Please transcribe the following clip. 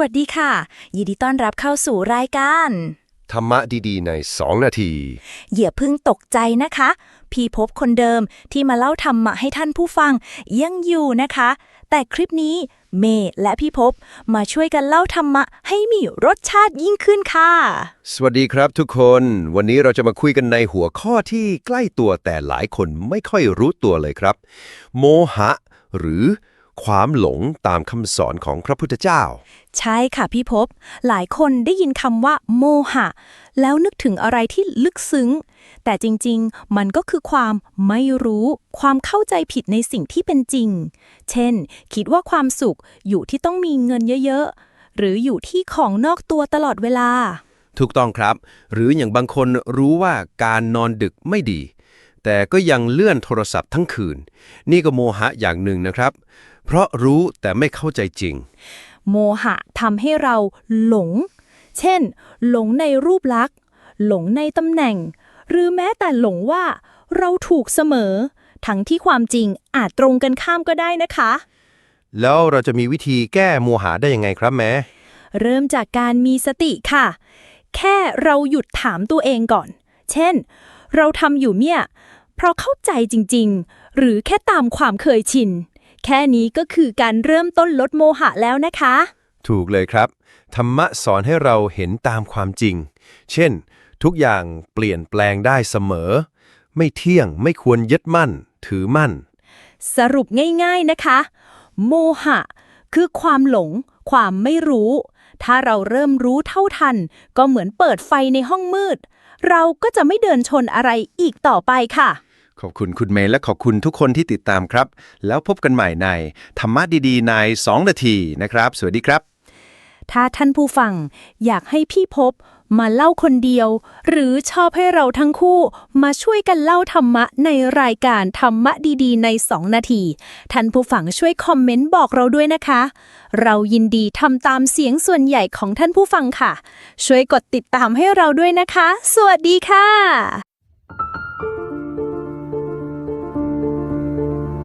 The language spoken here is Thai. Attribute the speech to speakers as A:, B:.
A: วัสดีค่ะ ยินดีต้อนรับเข้าสู่รายการ
B: ธรรมะดีๆ ใน 2 นาที
A: อย่าเพิ่งตกใจนะคะ พี่พบคนเดิมที่มาเล่าธรรมะให้ท่านผู้ฟังยังอยู่นะคะ แต่คลิปนี้เมย์และพี่พบมาช่วยกันเล่าธรรมะให้มีรสชาติยิ่งขึ้นค่ะ
B: สวัสดีครับทุกคน วันนี้เราจะมาคุยกันในหัวข้อที่ใกล้ตัวแต่หลายคนไม่ค่อยรู้ตัวเลยครับ โมหะ หรือ ความหลงตามคำสอนของพระพุทธเจ้า
A: ใช่ค่ะพี่พบ หลายคนได้ยินคำว่า โมหะ แล้วนึกถึงอะไรที่ลึกซึ้ง แต่จริงๆ มันก็คือความไม่รู้ ความเข้าใจผิดในสิ่งที่เป็นจริง เช่น คิดว่าความสุขอยู่ที่ต้องมีเงินเยอะๆ หรืออยู่ที่ของนอกตัวตลอดเวลา
B: ถูกต้องครับ หรืออย่างบางคนรู้ว่าการนอนดึกไม่ดี แต่ก็ยังเลื่อนโทรศัพท์ทั้งคืน นี่ก็โมหะอย่างหนึ่งนะครับ เพราะรู้แต่ไม่เข้าใจจริง
A: โมหะทำให้เราหลง เช่น หลงในรูปลักษณ์ หลงในตำแหน่ง หรือแม้แต่หลงว่าเราถูกเสมอ ทั้งที่ความจริงอาจตรงกันข้ามก็ได้นะคะ
B: แล้วเราจะมีวิธีแก้โมหะได้ยังไงครับแม่
A: เริ่มจากการมีสติค่ะ แค่เราหยุดถามตัวเองก่อน เช่น เราทำอยู่เนี่ย เพราะเข้าใจจริง ๆ หรือแค่ตามความเคยชิน แค่นี้ก็คือการเริ่มต้นลดโมหะแล้วนะคะ
B: ถูกเลยครับ ธรรมะสอนให้เราเห็นตามความจริง เช่น ทุกอย่างเปลี่ยนแปลงได้เสมอ ไม่เที่ยงไม่ควรยึดมั่น ถือมั่น
A: สรุปง่าย ๆนะคะ โมหะ คือความหลง ความไม่รู้ ถ้าเราเริ่มรู้เท่าทัน ก็เหมือนเปิดไฟในห้องมืด เราก็จะไม่เดินชนอะไรอีกต่อไปค่ะ
B: ขอบคุณคุณเมย์และขอบคุณทุกคนที่ติดตามครับ แล้วพบกันใหม่ใน ธรรมะดีๆ ใน 2 นาทีนะครับ สวัสดีครับ
A: ถ้าท่านผู้ฟังอยากให้พี่พบ มาเล่าคนเดียว หรือชอบให้เราทั้งคู่มาช่วยกันเล่าธรรมะในรายการธรรมะดีๆ ใน 2 นาที ท่านผู้ฟังช่วยคอมเมนต์บอกเราด้วยนะคะ เรายินดีทำตามเสียงส่วนใหญ่ของท่านผู้ฟังค่ะ ช่วยกดติดตามให้เราด้วยนะคะ สวัสดีค่ะ